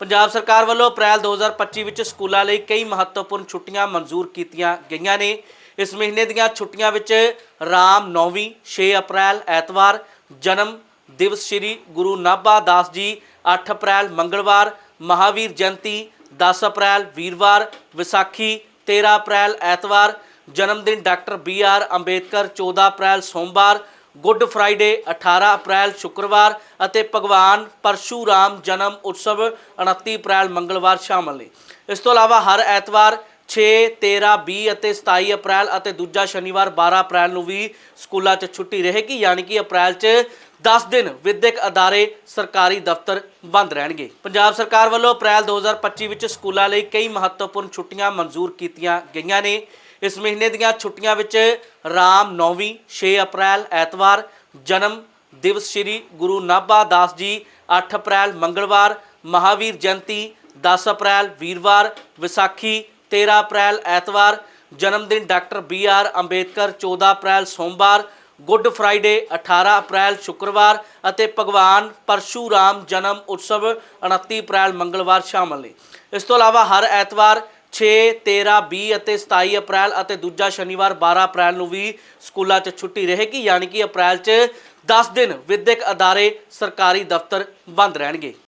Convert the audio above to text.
ਪੰਜਾਬ ਸਰਕਾਰ ਵੱਲੋਂ ਅਪ੍ਰੈਲ 2025 ਵਿੱਚ ਸਕੂਲਾਂ ਲਈ ਕਈ ਮਹੱਤਵਪੂਰਨ ਛੁੱਟੀਆਂ ਮਨਜ਼ੂਰ ਕੀਤੀਆਂ ਗਈਆਂ ਨੇ। ਇਸ ਮਹੀਨੇ ਦੀਆਂ ਛੁੱਟੀਆਂ ਵਿੱਚ ਰਾਮ ਨੌਵੀਂ 6 ਅਪ੍ਰੈਲ, ਐਤਵਾਰ, ਜਨਮ ਦਿਵਸ ਸ੍ਰੀ ਗੁਰੂ ਨਾਭਾ ਦਾਸ ਜੀ 8 ਅਪ੍ਰੈਲ, ਮੰਗਲਵਾਰ, ਮਹਾਵੀਰ ਜਯੰਤੀ 10 ਅਪ੍ਰੈਲ, ਵੀਰਵਾਰ, ਵਿਸਾਖੀ 13 ਅਪ੍ਰੈਲ, ਐਤਵਾਰ ਜਨਮ ਦਿਨ ਡਾਕਟਰ ਬੀ ਆਰ ਅੰਬੇਦਕਰ 14 ਅਪ੍ਰੈਲ, ਸੋਮਵਾਰ ਗੁੱਡ ਫਰਾਈਡੇ 18 ਅਪ੍ਰੈਲ ਸ਼ੁੱਕਰਵਾਰ ਅਤੇ ਭਗਵਾਨ ਪਰਸ਼ੂਰਾਮ ਜਨਮ ਉਤਸਵ 29 ਅਪ੍ਰੈਲ ਮੰਗਲਵਾਰ ਸ਼ਾਮਲ ਨੇ। ਇਸ ਤੋਂ ਇਲਾਵਾ ਹਰ ਐਤਵਾਰ 6 13 20 ਅਤੇ 27 ਅਪ੍ਰੈਲ ਅਤੇ ਦੂਜਾ ਸ਼ਨੀਵਾਰ 12 ਅਪ੍ਰੈਲ ਨੂੰ ਵੀ ਸਕੂਲਾਂ 'ਚ ਛੁੱਟੀ ਰਹੇਗੀ, ਯਾਨੀ ਕਿ ਅਪ੍ਰੈਲ 'ਚ 10 ਦਿਨ ਵਿਦਿਅਕ ਅਦਾਰੇ ਸਰਕਾਰੀ ਦਫ਼ਤਰ ਬੰਦ ਰਹਿਣਗੇ। ਪੰਜਾਬ ਸਰਕਾਰ ਵੱਲੋਂ ਅਪ੍ਰੈਲ 2025 ਵਿੱਚ ਸਕੂਲਾਂ ਲਈ ਕਈ ਮਹੱਤਵਪੂਰਨ ਛੁੱਟੀਆਂ ਮਨਜ਼ੂਰ ਕੀਤੀਆਂ ਗਈਆਂ ਨੇ। ਇਸ ਮਹੀਨੇ ਦੀਆਂ ਛੁੱਟੀਆਂ ਵਿੱਚ ਰਾਮ ਨੌਵੀਂ 6 ਅਪ੍ਰੈਲ, ਐਤਵਾਰ, ਜਨਮ ਦਿਵਸ ਸ੍ਰੀ ਗੁਰੂ ਨਾਭਾ ਦਾਸ ਜੀ 8 ਅਪ੍ਰੈਲ, ਮੰਗਲਵਾਰ, ਮਹਾਵੀਰ ਜਯੰਤੀ 10 ਅਪ੍ਰੈਲ, ਵੀਰਵਾਰ, ਵਿਸਾਖੀ 13 ਅਪ੍ਰੈਲ, ਐਤਵਾਰ, ਜਨਮ ਦਿਨ ਡਾਕਟਰ ਬੀ ਆਰ ਅੰਬੇਦਕਰ 14 ਅਪ੍ਰੈਲ, ਸੋਮਵਾਰ, ਗੁੱਡ ਫਰਾਈਡੇ 18 ਅਪ੍ਰੈਲ, ਸ਼ੁੱਕਰਵਾਰ ਅਤੇ ਭਗਵਾਨ ਪਰਸ਼ੂਰਾਮ ਜਨਮ ਉਤਸਵ 29 ਅਪ੍ਰੈਲ, ਮੰਗਲਵਾਰ ਸ਼ਾਮਲ ਨੇ। ਇਸ ਤੋਂ ਇਲਾਵਾ ਹਰ ਐਤਵਾਰ 6 13 20 ਅਤੇ 27 ਅਪ੍ਰੈਲ ਅਤੇ ਦੂਜਾ ਸ਼ਨੀਵਾਰ 12 ਅਪ੍ਰੈਲ ਨੂੰ ਵੀ ਸਕੂਲਾਂ 'ਚ ਛੁੱਟੀ ਰਹੇਗੀ, ਯਾਨੀ ਕਿ ਅਪ੍ਰੈਲ 'ਚ 10 ਦਿਨ ਵਿਦਿਅਕ ਅਦਾਰੇ ਸਰਕਾਰੀ ਦਫ਼ਤਰ ਬੰਦ ਰਹਿਣਗੇ।